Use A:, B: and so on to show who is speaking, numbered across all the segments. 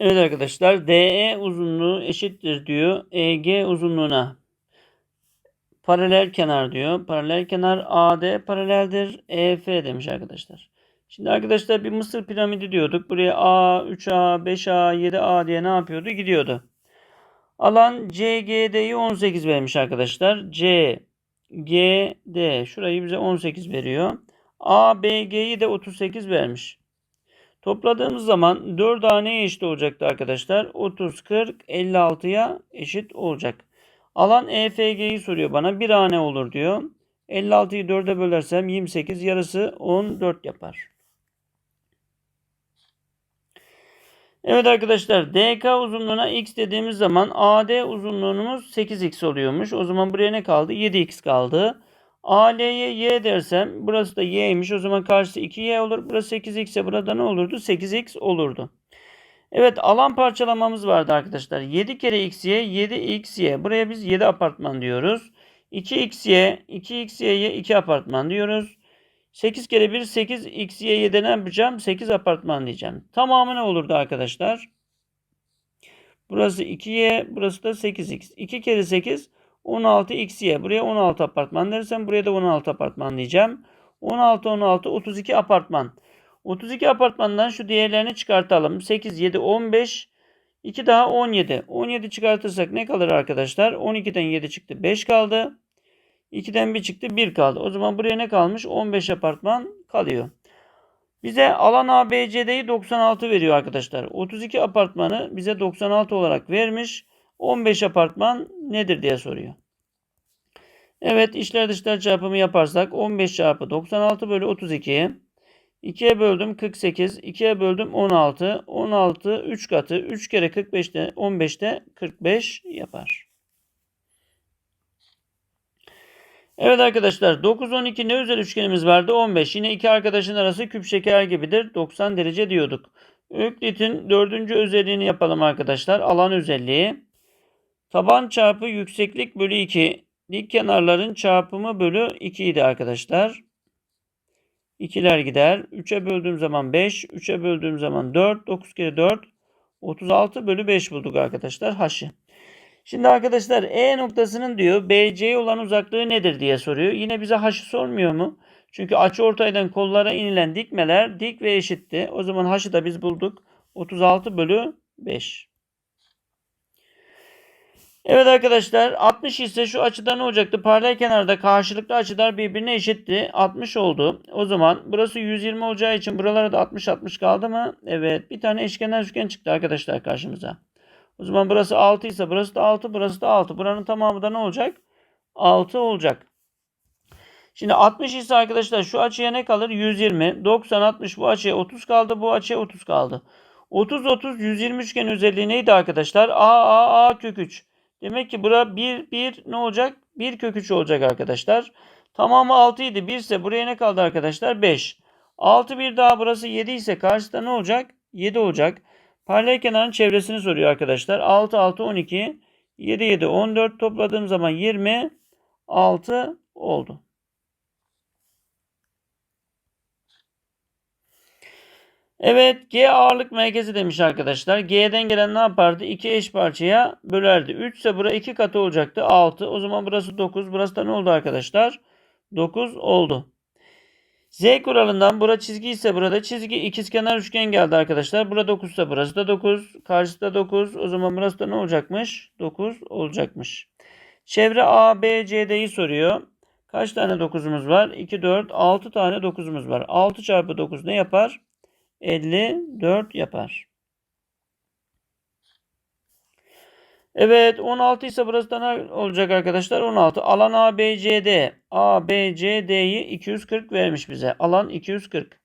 A: Evet arkadaşlar DE uzunluğu eşittir diyor EG uzunluğuna. Paralel kenar diyor. Paralel kenar AD paraleldir EF demiş arkadaşlar. Şimdi arkadaşlar bir Mısır piramidi diyorduk. Buraya A, 3A, 5A, 7A diye ne yapıyordu? Gidiyordu. Alan CGD'yi 18 vermiş arkadaşlar. C, G, D. Şurayı bize 18 veriyor. A, B, G'yi de 38 vermiş. Topladığımız zaman 4 haneye eşit olacaktı arkadaşlar. 30, 40, 56'ya eşit olacak. Alan EFG'yi soruyor bana. Bir hane olur diyor. 56'yı 4'e bölersem 28 yarısı 14 yapar. Evet arkadaşlar DK uzunluğuna x dediğimiz zaman AD uzunluğumuz 8x oluyormuş. O zaman buraya ne kaldı? 7x kaldı. AL'ye y dersem burası da y'ymiş. O zaman karşısı 2y olur. Burası 8x ise burada ne olurdu? 8x olurdu. Evet alan parçalamamız vardı arkadaşlar. 7 kere xy 7xy. Buraya biz 7 apartman diyoruz. 2xy 2xy'ye 2 apartman diyoruz. 8 kere 1 8 xy'ye de ne yapacağım? 8 apartman diyeceğim. Tamamı ne olurdu arkadaşlar? Burası 2y, burası da 8x. 2 kere 8 16 xy. Buraya 16 apartman dersem buraya da 16 apartman diyeceğim. 16 16 32 apartman. 32 apartmandan şu değerlerini çıkartalım. 8 7 15 2 daha 17. 17 çıkartırsak ne kalır arkadaşlar? 12'den 7 çıktı. 5 kaldı. 2'den 1 çıktı. 1 kaldı. O zaman buraya ne kalmış? 15 apartman kalıyor. Bize alan ABCD'yi 96 veriyor arkadaşlar. 32 apartmanı bize 96 olarak vermiş. 15 apartman nedir diye soruyor. Evet işler dışlar çarpımı yaparsak 15 çarpı 96 bölü 32. 2'ye böldüm 48. 2'ye böldüm 16. 16 3 katı. 3 kere 45'te 15'te 45 yapar. Evet arkadaşlar 9 12 ne özel üçgenimiz vardı? 15. Yine iki arkadaşın arası küp şeker gibidir. 90 derece diyorduk. Öklit'in dördüncü özelliğini yapalım arkadaşlar. Alan özelliği. Taban çarpı yükseklik bölü 2. Dik kenarların çarpımı bölü 2 idi arkadaşlar. 2'ler gider. 3'e böldüğüm zaman 5. 3'e böldüğüm zaman 4. 9 kere 4. 36 bölü 5 bulduk arkadaşlar h'ı. Şimdi arkadaşlar E noktasının diyor BC'ye olan uzaklığı nedir diye soruyor. Yine bize h'ı sormuyor mu? Çünkü açı ortaydan kollara inilen dikmeler dik ve eşitti. O zaman h'ı da biz bulduk. 36 bölü 5. Evet arkadaşlar 60 ise şu açıda ne olacaktı? Paralel kenarda karşılıklı açılar birbirine eşitti. 60 oldu. O zaman burası 120 olacağı için buralara da 60 60 kaldı mı? Evet bir tane eşkenar üçgen çıktı arkadaşlar karşımıza. O zaman burası 6 ise burası da 6 burası da 6. Buranın tamamı da ne olacak? 6 olacak. Şimdi 60 ise arkadaşlar şu açıya ne kalır? 120. 90 60 bu açıya 30 kaldı. Bu açıya 30 kaldı. 30 30 120 üçgen özelliği neydi arkadaşlar? A A A kök 3. Demek ki bura 1 1 ne olacak? 1 kök 3 olacak arkadaşlar. Tamamı 6 idi. 1 ise buraya ne kaldı arkadaşlar? 5. 6 bir daha burası 7 ise karşıda ne olacak? 7 olacak. Paralel kenarın çevresini soruyor arkadaşlar. 6 6 12 7 7 14 topladığım zaman 26 oldu. Evet G ağırlık merkezi demiş arkadaşlar. G'den gelen ne yapardı? 2 eş parçaya bölerdi. 3 ise bura 2 katı olacaktı. 6. O zaman burası 9. Burası da ne oldu arkadaşlar? 9 oldu. Z kuralından bura çizgi ise burada çizgi ikizkenar üçgen geldi arkadaşlar. Burada 9 ise burası da 9. Karşısı da 9. O zaman burası da ne olacakmış? 9 olacakmış. Çevre A, B, C, D'yi soruyor. Kaç tane 9'umuz var? 2, 4, 6 tane 9'umuz var. 6 çarpı 9 ne yapar? 54 yapar. Evet 16 ise burası da ne olacak arkadaşlar? 16. Alan ABCD. ABCD'yi 240 vermiş bize. Alan 240.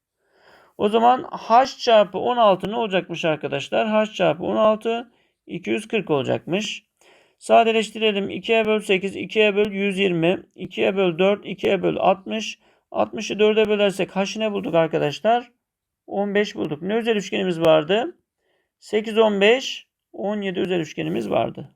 A: O zaman H çarpı 16 ne olacakmış arkadaşlar? H çarpı 16 240 olacakmış. Sadeleştirelim. 2'ye böl 8, 2'ye böl 120, 2'ye böl 4, 2'ye böl 60. 60'ı 4'e bölersek H'ı ne bulduk arkadaşlar? 15 bulduk. Ne özel üçgenimiz vardı? 8, 15, 17 özel üçgenimiz vardı.